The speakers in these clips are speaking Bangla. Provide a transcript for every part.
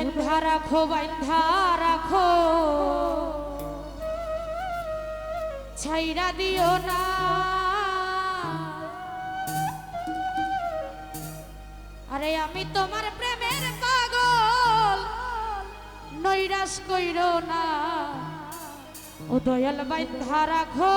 বাইন্ধা রাখো বাইন্ধা রাখো ছাইরা দিও না। আরে আমি তোমার প্রেমের পাগল, নৈরাশ কইর না। ও দয়াল বাইন্ধা রাখো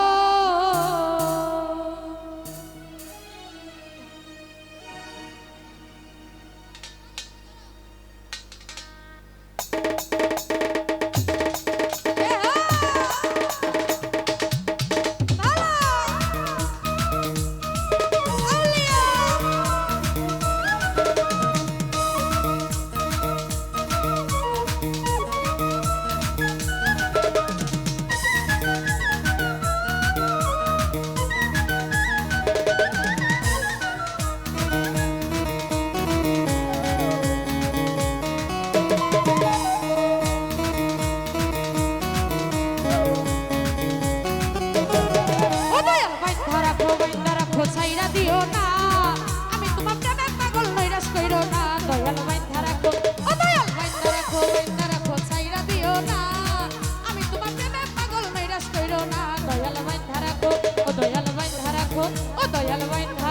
ছাইরা দিও না। আমি তোমার প্রেমের পাগল নৈরাশ কইরো না। দয়াল বাইন্ধা রাখো ও দয়াল বাইন্ধা রাখো বাইন্ধা রাখো ছাইরা দিও না। আমি তোমার প্রেমের পাগল নৈরাশ কইরো না। দয়াল বাইন্ধা রাখো ও দয়াল বাইন্ধা রাখো ও দয়াল বাইন্ধা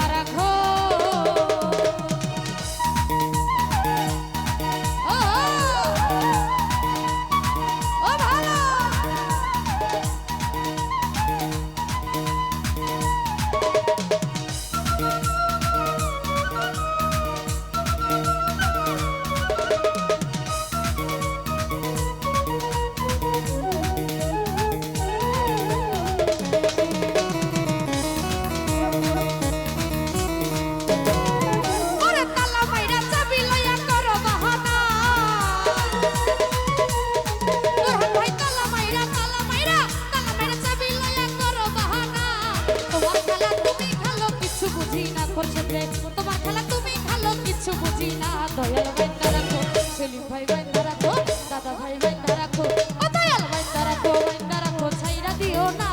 খোরশেদে তোমার খেলা তুমি খেলো কিছু বুঝি না। দয়াল বাইন্দা রাখো, সেলিম ভাই বাইন্দা রাখো, দাদা ভাই বাইন্দা রাখো ও দয়াল বাইন্দা রাখো বাইন্দা রাখো, ছাইরা দিও না।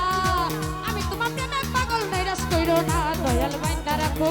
আমি তোমার প্রেমে পাগল নৈরাশ কইরো না। দয়াল বাইন্দা রাখো।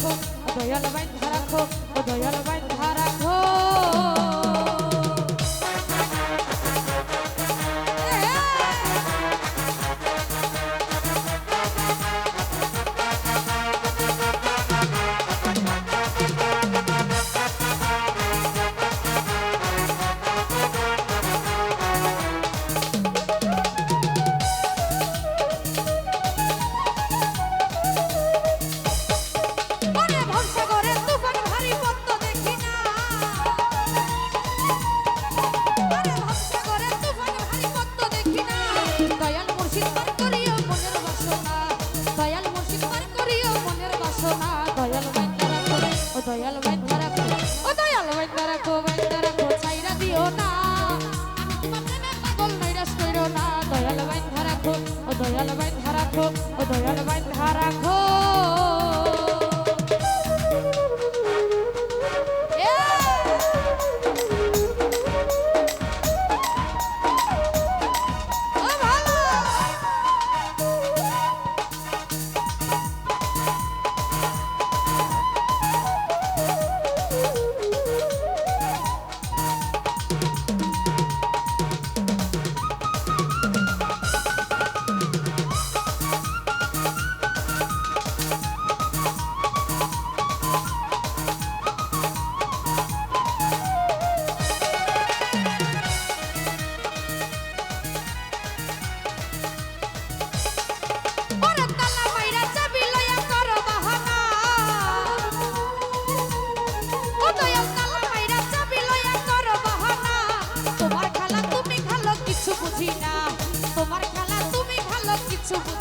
রাখো দয়াল বাইন্ধা রাখো দয়াল বাইন্ধা রাখো দয়াল বাইন ধারাখো ও দয়াল বাইন ধারাখো ও দয়াল বাইন ধারাখো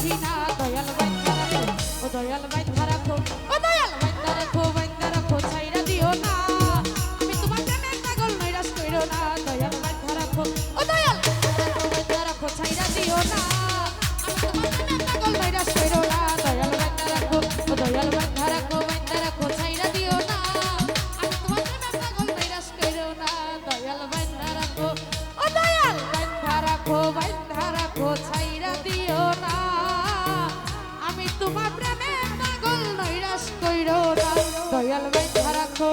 চিনা দয়াল বাইত খারাপ ও দয়াল বাইত খারাপ ছাইরো না দয়াল বাই রাখো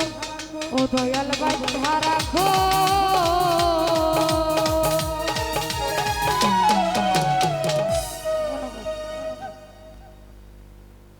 ও দয়াল বাই রাখো